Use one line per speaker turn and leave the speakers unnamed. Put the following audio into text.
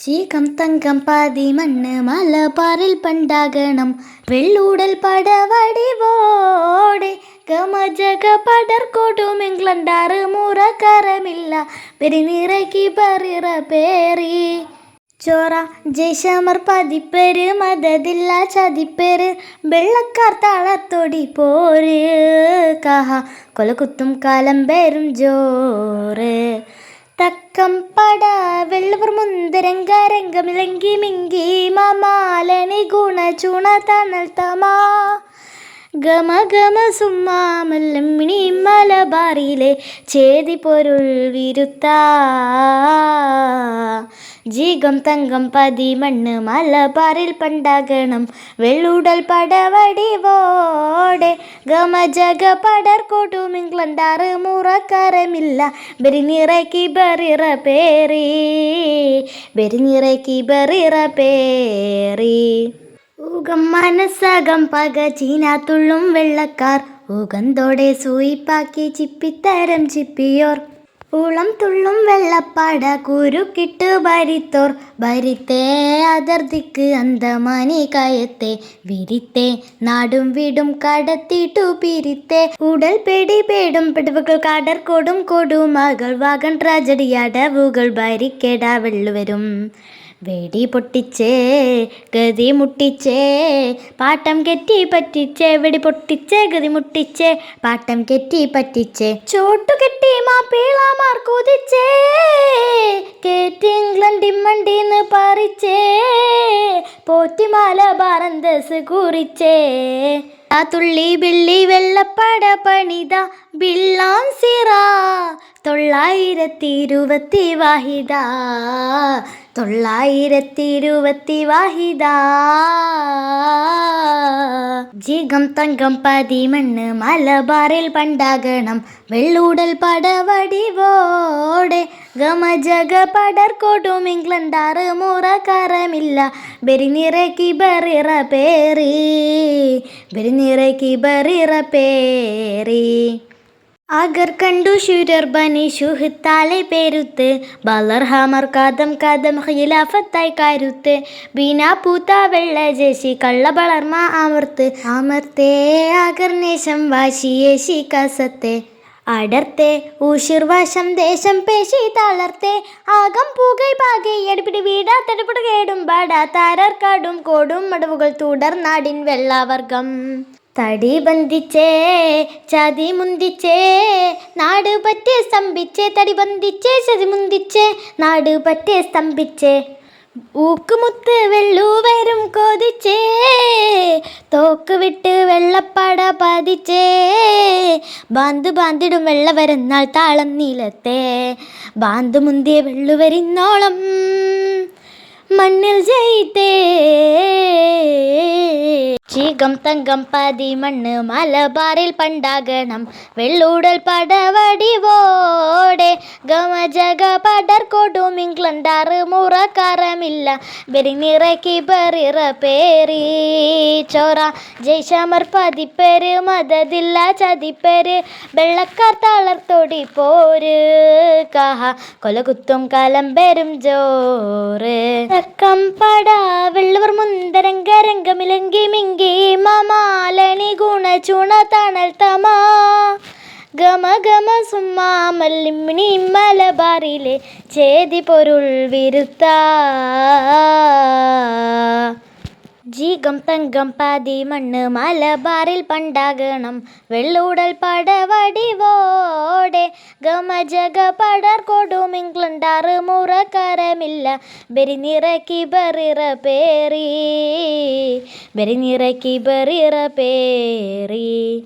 ചീകം തങ്കം പാതി മണ്ണ് മലബാറിൽ പണ്ടാകണം. വെള്ളൂടൽ പടവടിവോടെ ഗമജക പടർക്കോട്ടും ഇംഗ്ലണ്ടാറ് മുറക്കരമില്ല പെരിനിറക്കി പറ പേറി. ചോറ ജയ്ശമർ പതിപ്പേര് മതതില്ല ചതിപ്പേര്. വെള്ളക്കാർ താളത്തൊടി പോര്. കഹ കൊലകുത്തും കാലം പേരും ജോറ്. തക്കം പട വെള്ളവർ മുന്തരംഗരംഗമിലങ്കി മിങ്കി മമാലനി ഗുണ ചുണ തണൽ തമാ. ഗമ ഗമ സുമ്മാമല്ലമ്മിണി മലബാറിലെ ചേതി പൊരുൾ വിരുത്ത. ജീകം തങ്കം പതി മണ്ണ് മലബാറിൽ പണ്ടാകണം. വെള്ളുടൽ പടവടിവോടെ ഗമ ജഗ പടർക്കോട്ടും ഇംഗ്ലണ്ടാറ് മുറക്കരമില്ല. ബെരിനിറക്കി ബറിറ പേറി. ബെരിനിറക്കി ബറിറ പേറി. ഊകം മനസ്സകം പക ചീനാത്തുള്ളും വെള്ളക്കാർ. ഊകന്തോടെ സൂയിപ്പാക്കി ചിപ്പിത്തരം ചിപ്പിയോർ. ഊളം തുള്ളും വെള്ളപ്പാട കുരുക്കിട്ട് ഭരിത്തോർ. ഭരിത്തേ അതിർത്തിക്ക് അന്തമാനി കയത്തെ. വിരിത്തെ നാടും വീടും കടത്തിട്ടു പിരിത്തെ. ഉടൽ പേടി പേടും പിടവുകൾ കൊടും കൊടുമകൾ വാഗൺ ട്രാജഡി അടവുകൾ ഭരിക്കേട വെള്ളുവരും. വെടി പൊട്ടിച്ചേ ഗതി മുട്ടിച്ചേ പാട്ടം കെറ്റി പറ്റിച്ചേ വെടി പൊട്ടിച്ചേ ഗതി മുട്ടിച്ചേ പാട്ടം കെറ്റി പറ്റിച്ചേ ചോട്ടു കെട്ടി മാപ്പിളമാർ കുതിച്ചേ കേറ്റി ഇംഗ്ലണ്ടിൻ മണ്ടീന്ന് പറിച്ചേ പോറ്റിമാല ബാറന്തസ് കുറിച്ചേ. ആ തുള്ളി ബിള്ളി വെള്ളപ്പട പണിത ബിള്ളാം സിറ തൊള്ളായിരത്തി ഇരുപത്തി വാഹിദ തൊള്ളായിരത്തി ഇരുപത്തി വാഹിദ ജീകം തങ്കം പതിമണ്ണ് മലബാറിൽ പണ്ടാകണം. വെള്ളൂടൽ പടവടിവോടെ ഗമജഗ പടർക്കോട്ടും ഇംഗ്ലണ്ടാറ് മുറക്കരമില്ല ബെരിനിറക്കി ബറിറ പേറി. ബെരിനിറക്കി ബറിറ പേറി. അഗർ കണ്ടു ശൂരർ ബനി ഷുഹത്താലെ പേരുത്ത്. ബലർ ഹാമർ കാതം കദം ഖിലാഫത്തായി കരുത്ത്. ബീന പൂത്ത വെള്ള ജേശി കള്ള ബളർമ ആമർത്ത്. ആമർത്തേ അഗർ നേശം വാശിയേശി കസത്തെ. അടർത്തെ ഊശിർവശം ദേശം പേശി തളർത്തെ. ആകം പൂകൈ പാകെ എടുപ്പിടി വീടാ തടുപ്പിട് കേടും. പാടാ കാടും കോടും മടവുകൾ തുടർ നാടിൻ വെള്ളാവർഗം. തടി ബന്ധിച്ചേ ചതി മുന്തിച്ചേ നാട് പറ്റേ സ്തംഭിച്ചേ തടി ബന്ധിച്ചേ ചതി മുന്തിച്ചേ നാട് പറ്റേ സ്തംഭിച്ചേ. ഊക്കുമുത്ത് വെള്ളൂവരും കൊതിച്ചേ തോക്ക് വിട്ട് വെള്ളപ്പട പതിച്ചേ. ബാന്ത് ബാന്തിടും വെള്ളവരെന്നാൾ താളം നീലത്തെ. ബാന്ത് മുന്തിയ വെള്ളുവരിന്നോളം മണ്ണിൽ ജയിത്തേ. ചീകം തങ്കം പതി മണ്ണ് മലബാറിൽ പണ്ടാകണം. വെള്ളൂടൽ പടവടിവോടെ പടർ കൊടും. ഇംഗ്ലണ്ടാറ് മുറക്കാരമില്ല ബെരിനിറക്കി ബറിറ പേറി ചോറ. ജയ്ശാമർ പതിപ്പേര് മതതില്ല ചതിപ്പേര് വെള്ളക്കാർ തളർത്തൊടി പോര്. കഹ കൊലകുത്തും കാലം പേരും ജോറ്. കമ്പട വെള്ളവർ മുന്തരംഗ രംഗമിലങ്കി മിങ്കി മമാലണി ഗുണ ചുണ തണൽ തമാ. ഗമ ഗമ സുമ്മാമല്ലിമ്മിണി മലബാറിലെ ചേതി പൊരുൾ വിരുത്ത. ജീകം തങ്കം പാതി മണ്ണ് മലബാറിൽ പണ്ടാകണം. വെള്ളൂടൽ പടവടിവോടെ ഗമജക പടർ കൊടും. ഇംഗ്ലണ്ടാറ് മുറക്കരമില്ല ബെരിനിറക്കി ബറിറ പേറി. ബെരിനിറക്കി ബറിറ പേറി.